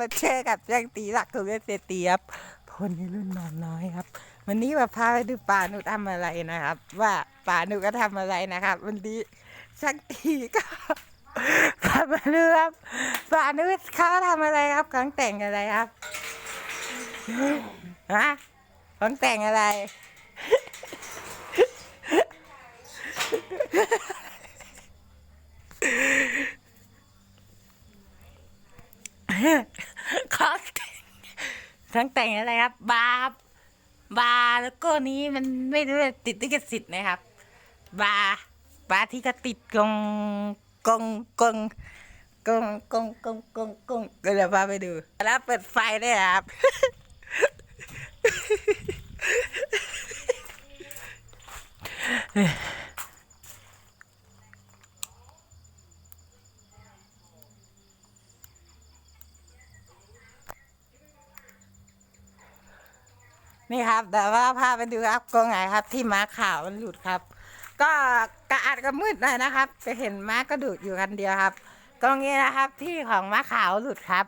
มาเจอกับยังตีหลักของเศรษฐีครับพลในรุ่นนอนน้อยครับ วันนี้มาพาไปดูป่าหนูทำอะไรนะครับ ว่าป่าหนูก็ทำอะไรนะครับ วันนี้ช่างตีก็พามาเรื่องป่าหนูเขาทำอะไรครับของแต่งอะไรครับฮะของแต่งอะไรของแต่ง ทั้งแต่งอะไรครับ บาร์บาร์แล้วก็นี้มันไม่ได้ติดลิขสิทธิ์นะครับ บาร์บาร์ที่ก็ติดกงกงกงกงกงกงกงกงก็เดี๋ยวพาไปดูแล้วเปิดไฟได้ครับ นี่ครับ แต่ว่าพาไปดูครับกรงไหนครับ ที่ม้าขาวมันหลุดครับ ก็กระอัดกระมืดหน่อยนะครับ จะเห็นม้ากระดูดอยู่กันเดียวครับกรงนี้นะครับ ที่ของม้าขาวหลุดครับ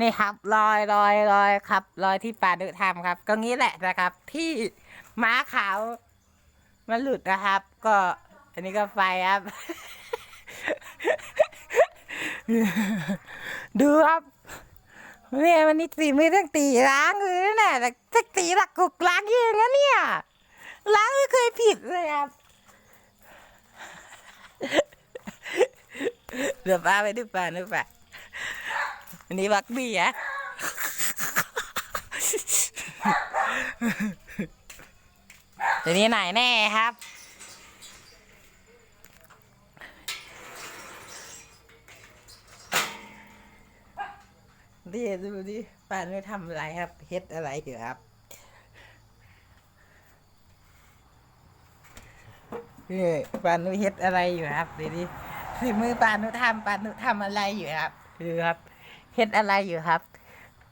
นี่ครับรอยรอยรอยครับรอยที่ป่าดุทำครับกรงนี้แหละนะครับ ที่ม้าขาวมันหลุดนะครับ ก็อันนี้ก็ไฟครับ ดูครับ เนี่ยมันนี่ตีมือตั้งตีล้างเลยนะเนี่แต่ตีหลักกุกล้างเองนะเนี่ยล้างไม่เคยผิดเลยครับเดี๋ยวป้าไปดูป้าดูป้าอันนี้บักบี้อะตัวนี้ไหนแน่ครับ ดิดูดิป่านไม่ทำอะไรครับเฮ็ดอะไรอยู่ครับนี่ป่านนุเฮ็ดอะไรอยู่ครับดูดิฝีมือป่านนุทำป่านนุทำอะไรอยู่ครับดูครับเฮ็ดอะไรอยู่ครับ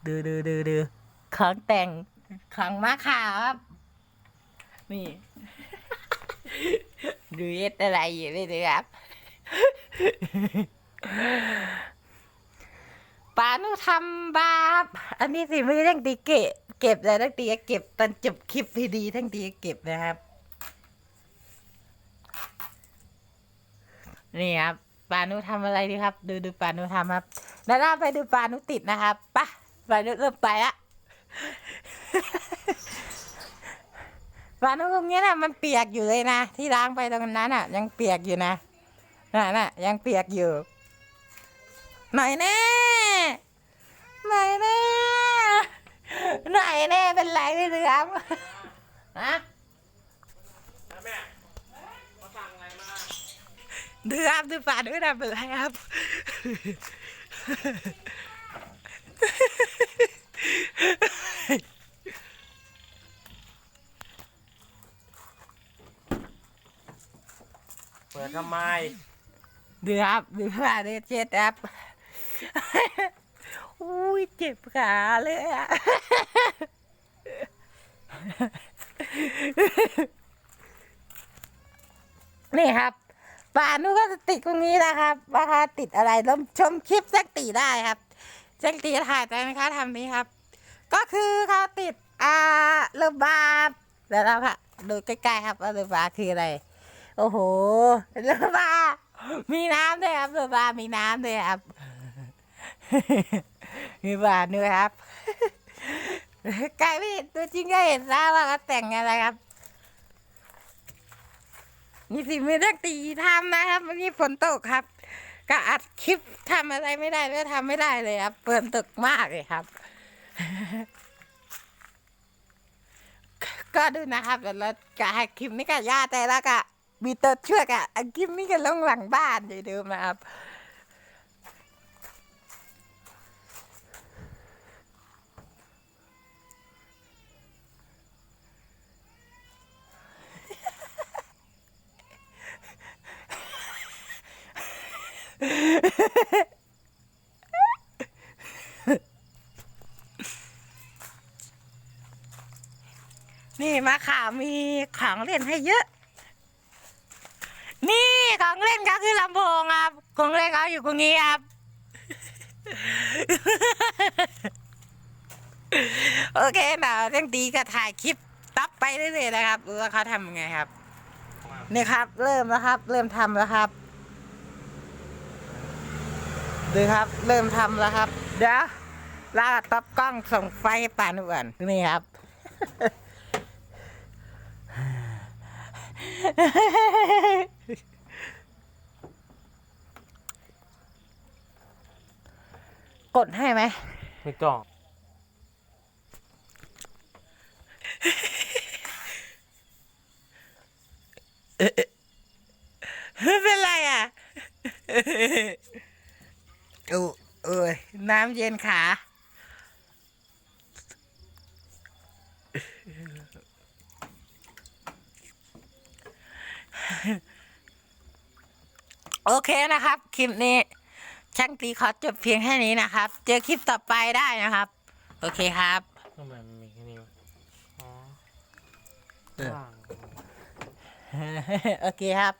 ดูดูดูดูของแต่งของมะขาครับ นี่ดูเฮ็ดอะไรอยู่นี่ดูครับ ปาหนูทำบาปอันนี้สิไมือทั้งตีเก็บเก็บแล้วทั้งตีเก็บตอนจบคลิปพีดีทั้งตีเก็บนะครับ นี่ครับปานุทำอะไรดีครับ ดูดูปานุทำครับแล้วเราไปดูปานุติดนะครับปะปานุเริ่มไปละปานุตรงนี้นะมันเปียกอยู่เลยนะที่ล้างไปตรงนั้นอะ ยังเปียกอยู่นะน่ะน่ะยังเปียกอยู่ หน่อยแน่หน่อยแน่หน่อยแน่เป็นไรไม่รู้ครับฮะแม่มาสั่งอะไรมาดูครับดูป่าดูนะเป็นไรครับเปิดทำไมดูครับดูป่าดูเจ็ดครับ อุ้ยเจ็บขาเลยอะนี่ครับป่านุก็จะติดตรงนี้นะครับว่าเขาติดอะไรลองชมคลิปแจ็คตีได้ครับแจ็คตีถ่ายได้ไหมคะทำนี้ครับ ก็คือเขาติดอ่าเรือบาร์เดี๋ยวเราค่ะดูใกล้ๆครับว่าเรือบาคืออะไร โอ้โหเรือบามีน้ำด้วยครับเรือบามีน้ำด้วยครับ มีบาร์ด้วยครับกล้ไม่ตัวจริงก็เห็นซะว่าเขาแต่งอะไรครับนี่สิมือนักตีทำนะครับวันนี้ฝนตกครับ ก็อัดคลิปทำอะไรไม่ได้ก็ทำไม่ได้เลยครับเปิดตกมากเลยครับ ก็ดูนะครับเดี๋ยวเราจะให้คลิปนี้กับย่าแต่ละกะมีตัวช่วยกะอันคลิปนี้กันลงหลังบ้านเดี๋ยวดูนะครับ นี่มาข่าวมีของเล่นให้เยอะ นี่ของเล่นก็คือลำโพงครับของเล่นเขาอยู่ตรงนี้ครับโอเคนะเรื่องดีก็ถ่ายคลิปตับไปเรื่อยๆนะครับดูว่าเขาทำยังไงครับนี่ครับ เริ่มแล้วครับ เริ่มทำแล้วครับดูครับ เริ่มทำแล้วครับ เดี๋ยวลากตับกล้องส่งไฟให้ป่านก่อนนี่ครับ กดให้ไหม ไม่ต้องไม่เป็นไรอะอู้เอ้ยน้ำเย็นขา โอเคนะครับ คลิปนี้ ช่างตีขอจบเพียงแค่นี้นะครับ เจอคลิปต่อไปได้นะครับ โอเคครับทำไมมันมีแค่นี้วะอ๋อเออว่าง โอเคครับ